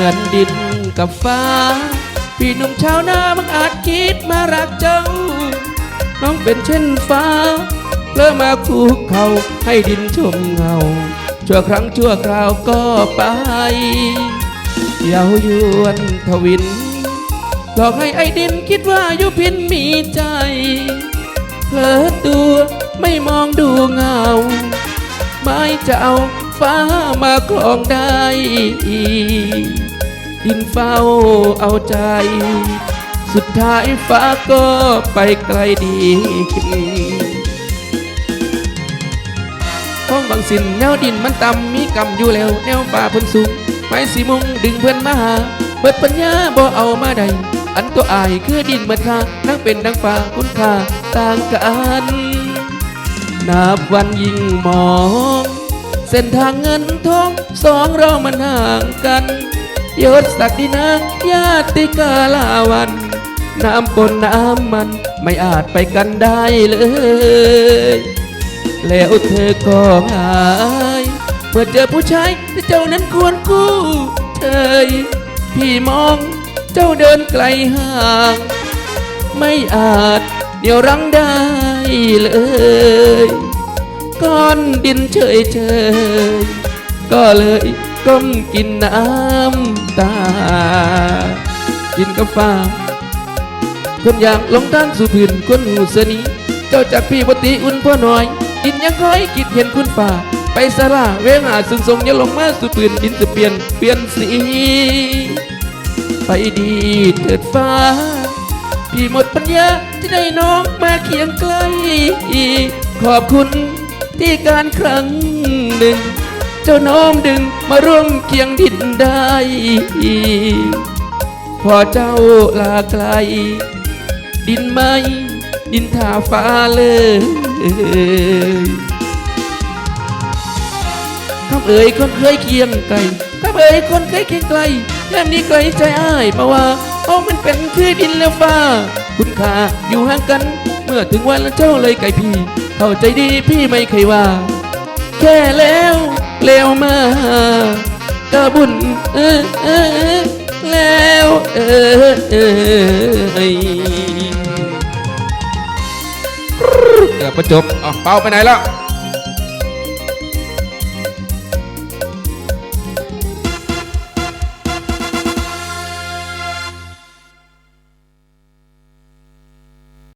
มือนดินกับฟ้า พี่หนุ่มชาวนามักอาจคิดมารักเจ้า น้องเป็นเช่นฟ้าเลื่อมาคู่เขาให้ดินชมเงา ชั่วครั้งชั่วคราวก็ไปเยาวยวนทวิน หลอกให้ไอ้ดินคิดว่ายุพินมีใจเผลอตัวไม่มองดูเงา ไม่จะเอา ฟ้ามาครองได้ดินเฝ้าเอาใจ สุดท้ายฟ้าก็ไปไกลดีห้องบางสินแนวดินมันต่ำมีกำอยู่แล้ว แนวฟ้าเพ้นสูงไม้สีมุงดึงเพื่อนมาหา เบิดปัญญาบ่เอามาใด อันตัวอายคือดินมือนค่าทั้งเป็นดังฟ้าคุณค่าต่างกัน นับวันยิ่งมอง เส้นทางเงินทองสองเรามันห่างกันยศศักดินาญาติกาลาวัน น้ำปนน้ำมันไม่อาจไปกันได้เลย แล้วเธอก็หาย เมื่อเจอผู้ชายที่เจ้านั้นควรคู่เธยพี่มองเจ้าเดินไกลห่าง ไม่อาจเดี๋ยวรั้งได้เลย ก้อนดินเฉยเฉยก็เลยก้มกินน้ำตา กินกาแฟคนอยากลงทางสู่พื้นคนหูเสนีเจ้าจากพี่ปติอุ่นพ่อหน่อยดินยังคอยคิดเห็นคุณป่า ไปสลาเวงหาสึงทรงย่าลงมาสู่พื้นดินจะเปลี่ยนเปลี่ยนสีไปดีเถิดฟ้า พี่หมดปัญญาที่ได้น้องมาเคียงใกล้ขอบคุณ ที่การครั้งหนึ่ง เจ้าน้อมดึงมาร่วมเคียงดินได้ พอเจ้าลาไกล ดินไม่ดินท่าฟ้าเลยคำเอ่ยคนเคยเคียงไกลคำเอ่ยคนเคยเคียงไกลแค่นี้ไกลใจอ้ายมาว่าโอ้มันเป็นคือดินและฟ้า คุณค่าอยู่ห่างกัน เมื่อถึงวันแล้วเจ้าเลยไกลพี่ เข้าใจดีพี่ไม่เคยว่า แค่แล้วเลวมาก็บุญเออเออเออแล้วเออเออเกือบประจบอ๋อเป้าไปไหนแล้ว